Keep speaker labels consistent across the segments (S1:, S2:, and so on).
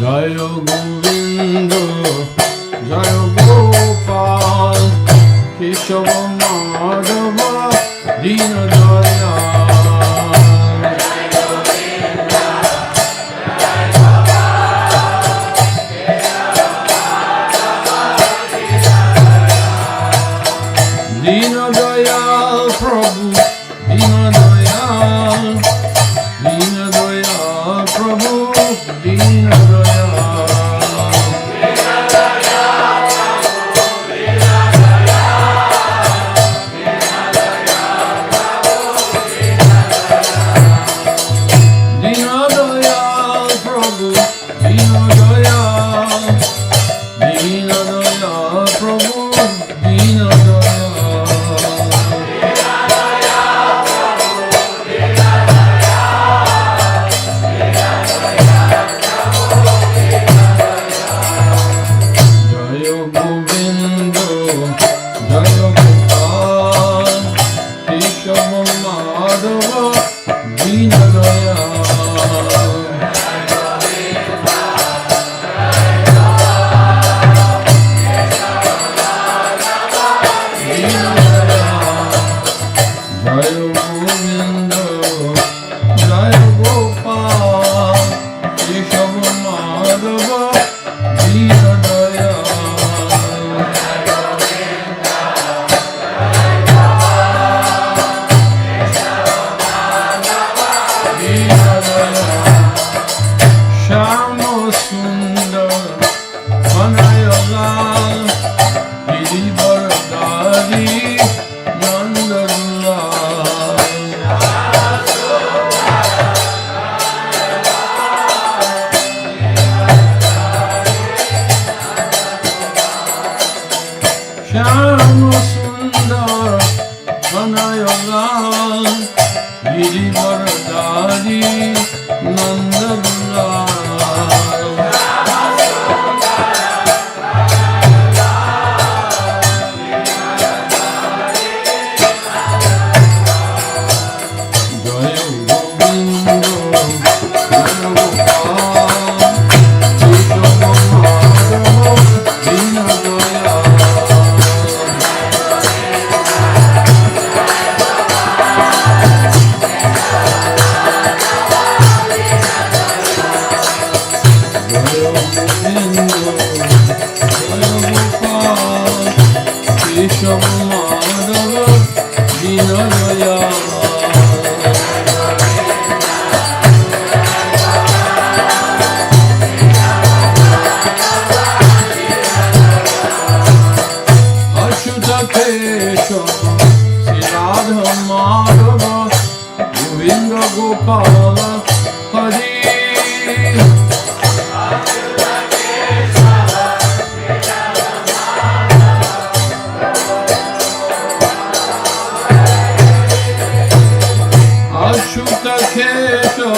S1: জয় গোবিন্দ জয় গোপাল কেশবম দিন রয়ে I don't know. গিরিবরদারি Nanda Govinda Gopala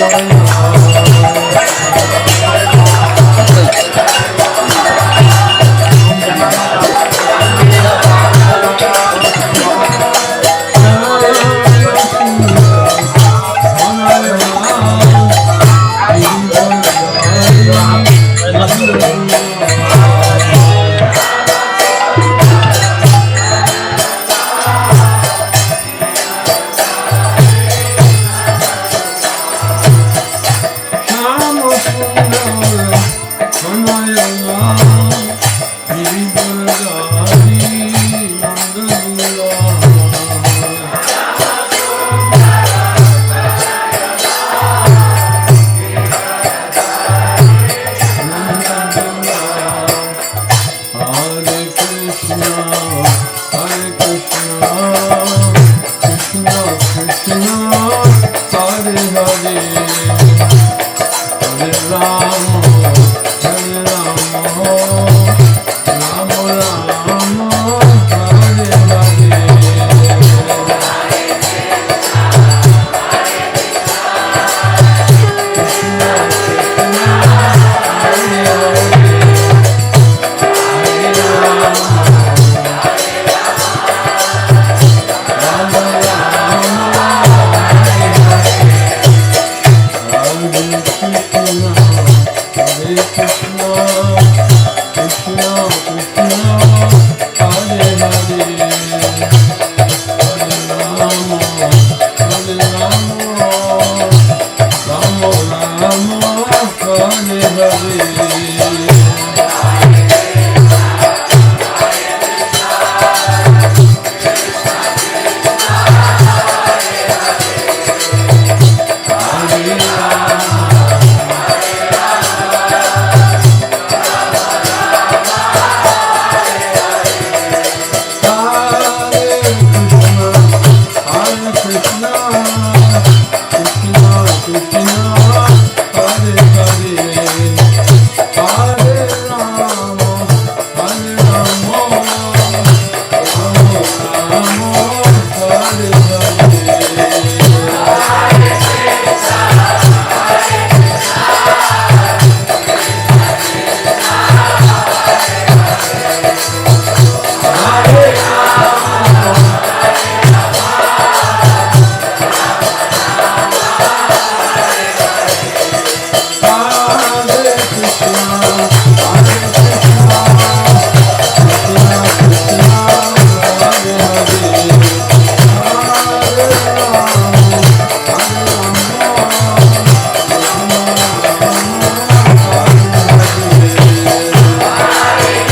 S1: Thank you. No.